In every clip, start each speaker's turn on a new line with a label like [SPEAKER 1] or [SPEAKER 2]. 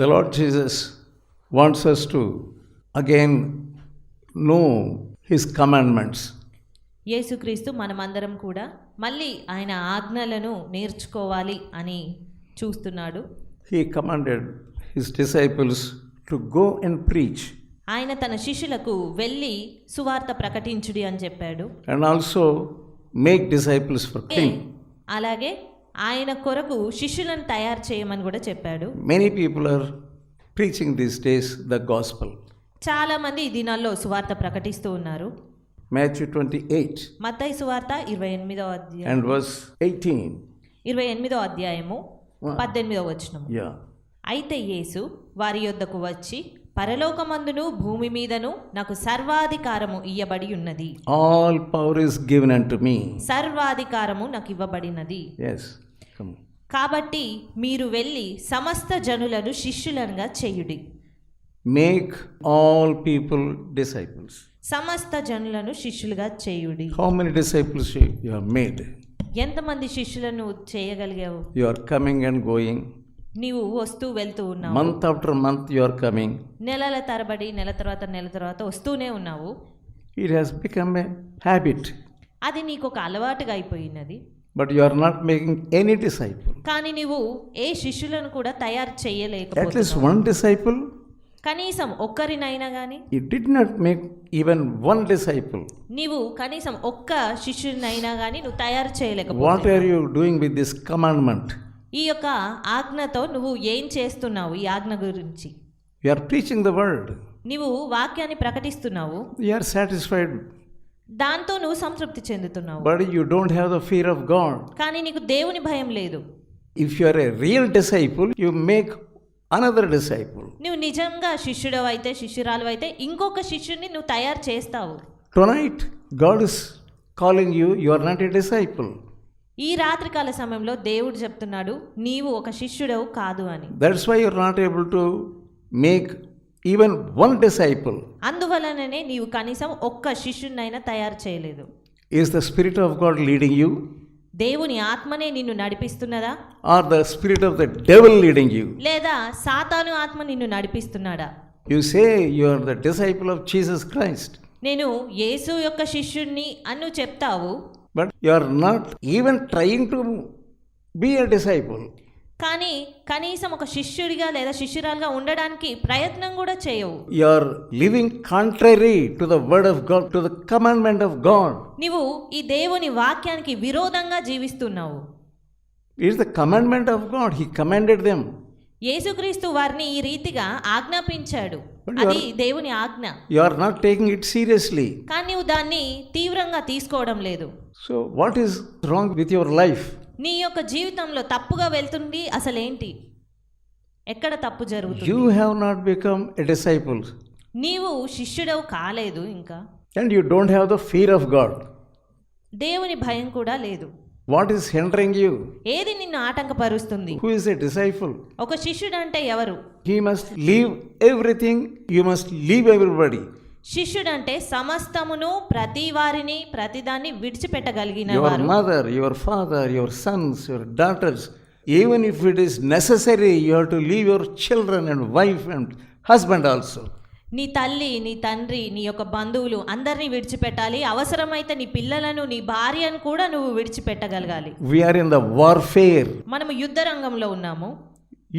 [SPEAKER 1] The lord Jesus wants us to again know his commandments
[SPEAKER 2] యేసుక్రీస్తు మనమందరం కూడా మళ్ళీ ఆయన ఆజ్ఞలను నేర్చుకోవాలి అని చూస్తున్నాడు.
[SPEAKER 1] He commanded his disciples to go and preach
[SPEAKER 2] ఆయన తన శిష్యులకు వెళ్ళి సువార్త ప్రకటించుడి అని చెప్పాడు.
[SPEAKER 1] And also make disciples for king
[SPEAKER 2] అలాగే ఆయన కొరకు శిష్యులను తయారు చేయమని కూడా చెప్పాడు
[SPEAKER 1] Many people are preaching these days the gospel.
[SPEAKER 2] చాలామంది ఈ దినాల్లో సువార్త ప్రకటిస్తూ ఉన్నారు
[SPEAKER 1] Matthew 28
[SPEAKER 2] మత్తయి సువార్త ఇరవై ఎనిమిదో అధ్యాయం
[SPEAKER 1] and verse 18.
[SPEAKER 2] ఇరవై ఎనిమిదో అధ్యాయము పద్దెనిమిదో వచనము
[SPEAKER 1] Yeah.
[SPEAKER 2] అయితే యేసు వారి యొద్దకు వచ్చి పరలోకమందును భూమి మీదను నాకు సర్వాధికారము ఇయ్యబడి ఉన్నది
[SPEAKER 1] All power is given unto me.
[SPEAKER 2] సర్వాధికారము నాకు ఇవ్వబడినది
[SPEAKER 1] Yes. Come.
[SPEAKER 2] కాబట్టి మీరు వెళ్ళి సమస్త జనులను శిష్యులనుగా చేయుడి
[SPEAKER 1] Make all people disciples.
[SPEAKER 2] సమస్త జనులను శిష్యులుగా చేయుడి
[SPEAKER 1] How many disciples you you have made?
[SPEAKER 2] ఎంతమంది శిష్యులను చేయగలిగావు
[SPEAKER 1] You are coming and going.
[SPEAKER 2] నీవు వస్తూ వెళ్తూ ఉన్నావు.
[SPEAKER 1] Month after month you are coming
[SPEAKER 2] నెలల తరబడి నెల తర్వాత నెల తర్వాత వస్తూనే ఉన్నావు.
[SPEAKER 1] It has become a habit
[SPEAKER 2] అది నీకు ఒక అలవాటుగా అయిపోయినది.
[SPEAKER 1] But you are not making any disciple
[SPEAKER 2] కానీ నీవు ఏ శిష్యులను కూడా తయారు చేయలేక
[SPEAKER 1] అట్లీస్ట్ వన్ డిసైపుల్
[SPEAKER 2] కనీసం ఒక్కరినైనా కానీ
[SPEAKER 1] it did not make even one disciple
[SPEAKER 2] నీవు కనీసం ఒక్క శిష్యునైనా కానీ నువ్వు తయారు చేయలేక
[SPEAKER 1] what are you doing with this commandment
[SPEAKER 2] ఈ యొక్క ఆజ్ఞతో నువ్వు ఏం చేస్తున్నావు ఈ ఆజ్ఞ గురించి?
[SPEAKER 1] You are teaching the world
[SPEAKER 2] నువ్వు వాక్యాన్ని ప్రకటిస్తున్నావు.
[SPEAKER 1] యు ఆర్ సాటిస్ఫైడ్
[SPEAKER 2] దాంతో నువ్వు సంతృప్తి చెందుతున్నావు.
[SPEAKER 1] But you don't have the fear of God
[SPEAKER 2] కానీ నీకు దేవుని భయం లేదు.
[SPEAKER 1] If you are a real disciple you make another disciple
[SPEAKER 2] నువ్వు నిజంగా శిష్యుడవైతే అయితే శిష్యురాలు అయితే ఇంకొక శిష్యుని నువ్వు తయారు చేస్తావు.
[SPEAKER 1] Tonight God is calling you you are not a disciple
[SPEAKER 2] ఈ రాత్రికాల సమయంలో దేవుడు చెప్తున్నాడు నీవు ఒక శిష్యుడవు కాదు అని.
[SPEAKER 1] That's why you're not able to make even one disciple
[SPEAKER 2] అందువలననే నీవు కనీసం ఒక్క శిష్యుడినైనా తయారు చేయలేదు.
[SPEAKER 1] Is the spirit of God leading you
[SPEAKER 2] దేవుని ఆత్మనే నిన్ను నడిపిస్తున్నదా?
[SPEAKER 1] Or the spirit of the devil leading you
[SPEAKER 2] లేదా సాతాను ఆత్మ నిన్ను నడిపిస్తున్నాడా?
[SPEAKER 1] You say you are the disciple of Jesus Christ
[SPEAKER 2] నేను యేసు యొక్క శిష్యుడిని అన్ను చెప్తావు
[SPEAKER 1] but you are not even trying to be a disciple.
[SPEAKER 2] కానీ కనీసం ఒక శిష్యుడిగా లేదా శిష్యురాలుగా ఉండడానికి ప్రయత్నం కూడా చేయవు
[SPEAKER 1] You are living contrary to the word of God, to the commandment of God.
[SPEAKER 2] నీవు ఈ దేవుని వాక్యానికి విరోధంగా జీవిస్తున్నావు
[SPEAKER 1] It is the commandment of God. He commanded them.
[SPEAKER 2] యేసుక్రీస్తు వారిని ఈ రీతిగా ఆజ్ఞాపించాడు. అది దేవుని ఆజ్ఞ.
[SPEAKER 1] You are not taking it seriously
[SPEAKER 2] కానీ దాన్ని తీవ్రంగా తీసుకోవడం లేదు.
[SPEAKER 1] So what is wrong with your life
[SPEAKER 2] నీ యొక్క జీవితంలో తప్పుగా వెళ్తుంది అసలేంటి? ఎక్కడ తప్పు జరుగుతుంది?
[SPEAKER 1] You have not become a disciple
[SPEAKER 2] నీవు శిష్యుడవు కాలేదు ఇంకా.
[SPEAKER 1] And you don't have the fear of God
[SPEAKER 2] దేవుని భయం కూడా లేదు.
[SPEAKER 1] వాట్ ఈస్ హెండరింగ్ యూ
[SPEAKER 2] ఏది నిన్ను ఆటంకపరుస్తుంది?
[SPEAKER 1] హూ ఇస్ ఎ డిసైఫుల్
[SPEAKER 2] ఒక శిష్యుడు అంటే ఎవరు?
[SPEAKER 1] He must leave everything you must leave everybody
[SPEAKER 2] శిష్యుడు అంటే సమస్తమును ప్రతి వారిని ప్రతి దాన్ని విడిచిపెట్టగలిగిన
[SPEAKER 1] your mother your father your sons your daughters even if it is necessary your to leave your children and wife and husband also
[SPEAKER 2] నీ తల్లి నీ తండ్రి నీ యొక్క బంధువులు అందరినీ విడిచిపెట్టాలి. అవసరమైతే నీ పిల్లలను నీ భార్యను కూడా నువ్వు విడిచిపెట్టగలగాలి.
[SPEAKER 1] We are in the warfare.
[SPEAKER 2] మనము యుద్ధ రంగంలో ఉన్నాము.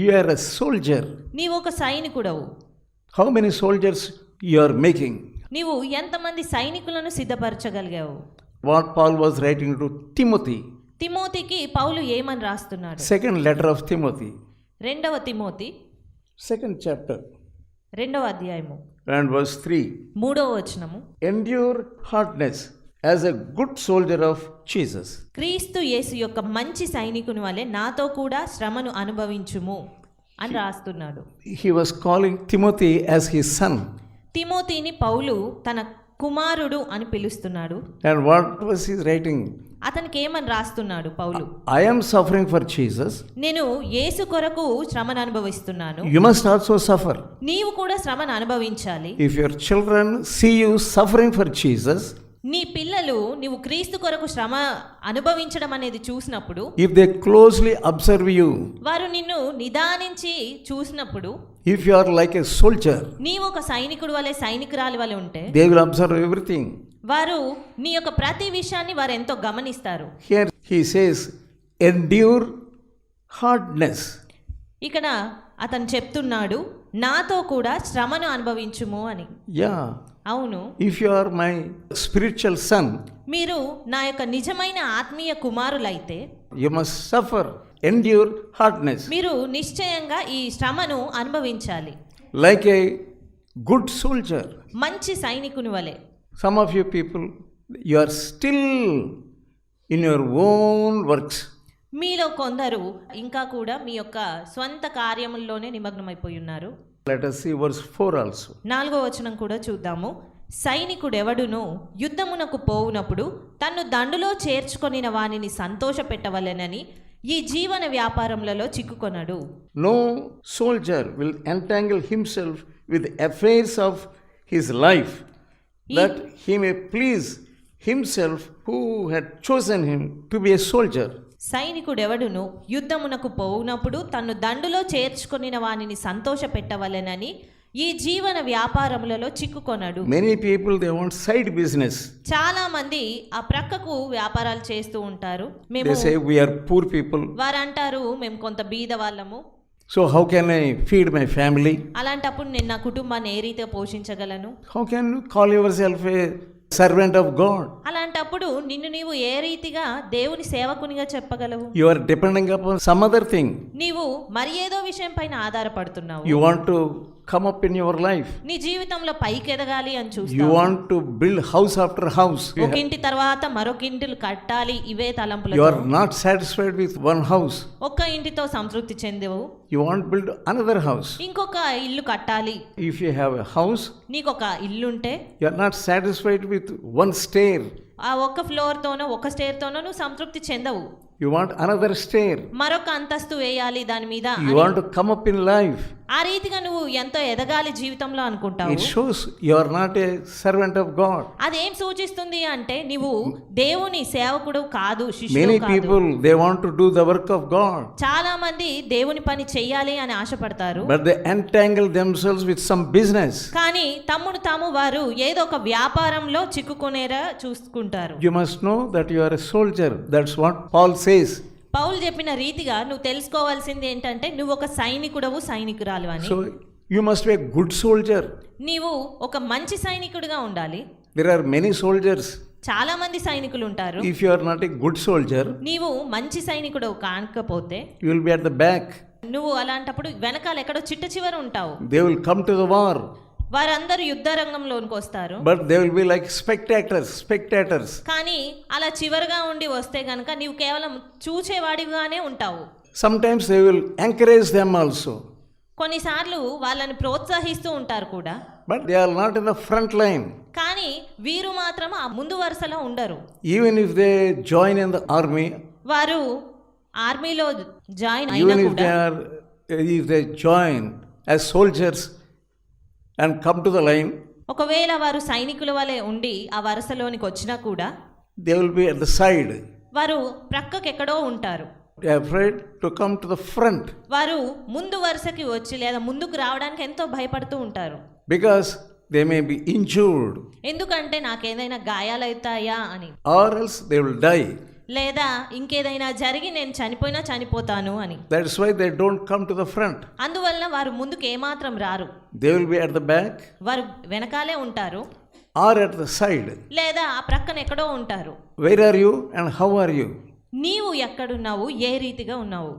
[SPEAKER 1] You are a soldier.
[SPEAKER 2] నీవు ఒక సైనికుడవు.
[SPEAKER 1] How many soldiers you are making?
[SPEAKER 2] నీవు ఎంతమంది సైనికులను సిద్ధపరచగలిగావు?
[SPEAKER 1] What Paul was writing to Timothy,
[SPEAKER 2] తిమోతికి పౌలు ఏమని రాస్తున్నాడు?
[SPEAKER 1] Second letter of Timothy,
[SPEAKER 2] రెండవ తిమోతి.
[SPEAKER 1] Second chapter,
[SPEAKER 2] రెండవ అధ్యాయము.
[SPEAKER 1] అండ్ త్రీ
[SPEAKER 2] మూడవ వచనము.
[SPEAKER 1] Endure hardness as a good soldier of Jesus
[SPEAKER 2] క్రీస్తు యేసు యొక్క మంచి సైనికుని వలె నాతో కూడా శ్రమను అనుభవించుము అని రాస్తున్నాడు.
[SPEAKER 1] He was calling Timothy as his son
[SPEAKER 2] తిమోతిని పౌలు తన కుమారుడు అని పిలుస్తున్నాడు.
[SPEAKER 1] And what was his writing
[SPEAKER 2] అతనికి ఏమని రాస్తున్నాడు పౌలు?
[SPEAKER 1] I am suffering for Jesus
[SPEAKER 2] నేను యేసు కొరకు శ్రమను అనుభవిస్తున్నాను
[SPEAKER 1] యు మస్ట్ ఆల్సో సఫర్
[SPEAKER 2] నీవు కూడా శ్రమను అనుభవించాలి
[SPEAKER 1] if your children see you suffering for Jesus
[SPEAKER 2] నీ పిల్లలు నువ్వు క్రీస్తు కొరకు శ్రమ అనుభవించడం అనేది చూసినప్పుడు
[SPEAKER 1] if they closely observe you,
[SPEAKER 2] వారు నిన్ను నిదానించి చూసినప్పుడు
[SPEAKER 1] if you are like a soldier,
[SPEAKER 2] నీవు ఒక సైనికుడు వలె సైనికురాలి వలె ఉంటే
[SPEAKER 1] they will observe everything.
[SPEAKER 2] వారు నీ యొక్క ప్రతి విషయాన్ని వారు ఎంతో గమనిస్తారు
[SPEAKER 1] Here he says, endure hardness.
[SPEAKER 2] ఇక్కడ అతను చెప్తున్నాడు నాతో కూడా శ్రమను అనుభవించుము అని
[SPEAKER 1] Yeah,
[SPEAKER 2] అవును.
[SPEAKER 1] If you are my spiritual son
[SPEAKER 2] మీరు నా యొక్క నిజమైన ఆత్మీయ కుమారులైతే
[SPEAKER 1] you must suffer endure hardness
[SPEAKER 2] మీరు నిశ్చయంగా ఈ శ్రమను అనుభవించాలి.
[SPEAKER 1] లైక్ ఏ గుడ్ సోల్జర్
[SPEAKER 2] మంచి సైనికుని వలె.
[SPEAKER 1] Some of you people you are still in your own works
[SPEAKER 2] మీలో కొందరు ఇంకా కూడా మీ యొక్క సొంత కార్యముల్లోనే నిమగ్నమైపోయి ఉన్నారు.
[SPEAKER 1] లెట్ అస్ సీ వర్స్
[SPEAKER 2] నాలుగో వచనం కూడా చూద్దాము. సైనికుడు యుద్ధమునకు పోవునప్పుడు తన్ను దండులో చేర్చుకొనిన వానిని సంతోష పెట్టవలెనని ఈ జీవన వ్యాపారంలో చిక్కుకొనడు.
[SPEAKER 1] No soldier will entangle himself with affairs of his life that he may please himself who had chosen him to be a soldier
[SPEAKER 2] సైనికుడెవడును? యుద్ధమునకు పోవునప్పుడు తన్ను దండులో చేర్చుకొనిన వానిని సంతోషపెట్టవలెనని ఈ జీవన వ్యాపారములలో చిక్కుకొనడు.
[SPEAKER 1] Many people they want side business.
[SPEAKER 2] చాలా మంది ఆ ప్రక్కకు వ్యాపారాలు చేస్తూ ఉంటారు. మేము
[SPEAKER 1] say we are poor people,
[SPEAKER 2] వారు అంటారు మేము కొంత బీద వాళ్ళము
[SPEAKER 1] so how can I feed my family?
[SPEAKER 2] అలాంటప్పుడు నేను నా కుటుంబాన్ని ఏ రీతిగా పోషించగలను?
[SPEAKER 1] How can you call yourself a servant of God?
[SPEAKER 2] అలాంటప్పుడు నిన్ను నీవు ఏ రీతిగా దేవుని సేవకునిగా చెప్పగలవు
[SPEAKER 1] You are depending upon some other thing.
[SPEAKER 2] నీవు మరి ఏదో విషయం పైన ఆధారపడుతున్నావు.
[SPEAKER 1] You want to come up in your life
[SPEAKER 2] నీ జీవితంలో పైకి ఎదగాలి అని చూస్తావు.
[SPEAKER 1] You want to build house after house
[SPEAKER 2] ఒక ఇంటి తర్వాత మరొక ఇంటిలు కట్టాలి ఇవే తలంపులు you
[SPEAKER 1] are not satisfied with one house
[SPEAKER 2] ఒక ఇంటితో సంతృప్తి చెందవు.
[SPEAKER 1] You want build another house
[SPEAKER 2] ఇంకొక ఇల్లు కట్టాలి.
[SPEAKER 1] If you have a house
[SPEAKER 2] నీకు ఒక ఇల్లు ఉంటే
[SPEAKER 1] you are not satisfied with one stair
[SPEAKER 2] ఆ ఒక్క ఫ్లోర్ తోనో ఒక స్టేర్ తోనో సంతృప్తి చెందవు.
[SPEAKER 1] You want another stair.
[SPEAKER 2] మరొక అంతస్తు వేయాలి దాని మీద
[SPEAKER 1] You want to come up in life.
[SPEAKER 2] ఆ రీతిగా నువ్వు ఎంతో ఎదగాలి జీవితంలో అనుకుంటావు.
[SPEAKER 1] It shows not a servant of God
[SPEAKER 2] అది ఏం సూచిస్తుంది అంటే నువ్వు దేవుని సేవకుడు కాదు కాదు.
[SPEAKER 1] Many people they want to do the work of God
[SPEAKER 2] చాలా మంది దేవుని పని చేయాలి అని ఆశపడతారు.
[SPEAKER 1] But they entangle themselves with some business
[SPEAKER 2] కానీ తమ్ముడు తాము వారు ఏదో ఒక వ్యాపారంలో చిక్కుకునేరా చూసుకుంటారు.
[SPEAKER 1] You must know that you are soldier that's what Paul says
[SPEAKER 2] Paul చెప్పిన రీతిగా నువ్వు తెలుసుకోవాల్సింది ఏంటంటే నువ్వు ఒక సైనికుడవు సైనికురాలు అని.
[SPEAKER 1] So you must be good soldier
[SPEAKER 2] నీవు ఒక మంచి సైనికుడిగా ఉండాలి.
[SPEAKER 1] దేర్ ఆర్ మెనీ సోల్జర్స్
[SPEAKER 2] చాలా మంది సైనికులు ఉంటారు.
[SPEAKER 1] If you are not a good soldier
[SPEAKER 2] నీవు మంచి సైనికుడవు కాకపోతే
[SPEAKER 1] you will be at the back
[SPEAKER 2] నువ్వు అలాంటప్పుడు వెనకాల ఎక్కడో చిట్ట చివరి ఉంటావు.
[SPEAKER 1] They will come to the war
[SPEAKER 2] వారందరూ యుద్ధ రంగంలోనికి వస్తారు.
[SPEAKER 1] But they will be like spectators spectators
[SPEAKER 2] కానీ అలా చివరగా ఉండి వస్తే గనుక నీవు కేవలం చూచేవాడిగానే ఉంటావు.
[SPEAKER 1] Sometimes they will encourage them also
[SPEAKER 2] కొన్నిసార్లు వాళ్ళని ప్రోత్సహిస్తూ ఉంటారు కూడా.
[SPEAKER 1] But they are not in the front line
[SPEAKER 2] కానీ వీరు మాత్రం ఆ ముందు వరుసలో ఉండరు.
[SPEAKER 1] Even if they join in the army
[SPEAKER 2] వారు ఆర్మీలో జాయిన్ అయినా కూడా
[SPEAKER 1] even if they are if they join as soldiers and come to the line,
[SPEAKER 2] ఒకవేళ వారు సైనికుల వలె ఉండి ఆ వరుసలోనికి వచ్చినా కూడా
[SPEAKER 1] they will be at the side.
[SPEAKER 2] వారు ప్రక్కకెక్కడో ఉంటారు
[SPEAKER 1] They are afraid to come to the front
[SPEAKER 2] వారు ముందు వరుసకి వచ్చి లేదా ముందుకు రావడానికి ఎంతో భయపడుతూ ఉంటారు
[SPEAKER 1] because they may be injured
[SPEAKER 2] ఎందుకంటే నాకేదైనా గాయాలవుతాయా అని
[SPEAKER 1] or else they will die.
[SPEAKER 2] లేదా ఇంకేదైనా జరిగి నేను చనిపోయినా చనిపోతాను అని.
[SPEAKER 1] That's why they don't come to the front
[SPEAKER 2] అందువల్ల వారు ముందుకు ఏ మాత్రం రారు.
[SPEAKER 1] They will be at the back
[SPEAKER 2] వారు వెనకాలే ఉంటారు.
[SPEAKER 1] ఆర్ అట్ ద సైడ్
[SPEAKER 2] లేదా ఆ ప్రక్కన ఎక్కడో ఉంటారు.
[SPEAKER 1] Where are you and how are you
[SPEAKER 2] నీవు ఎక్కడున్నావు? ఏ రీతిగా ఉన్నావు?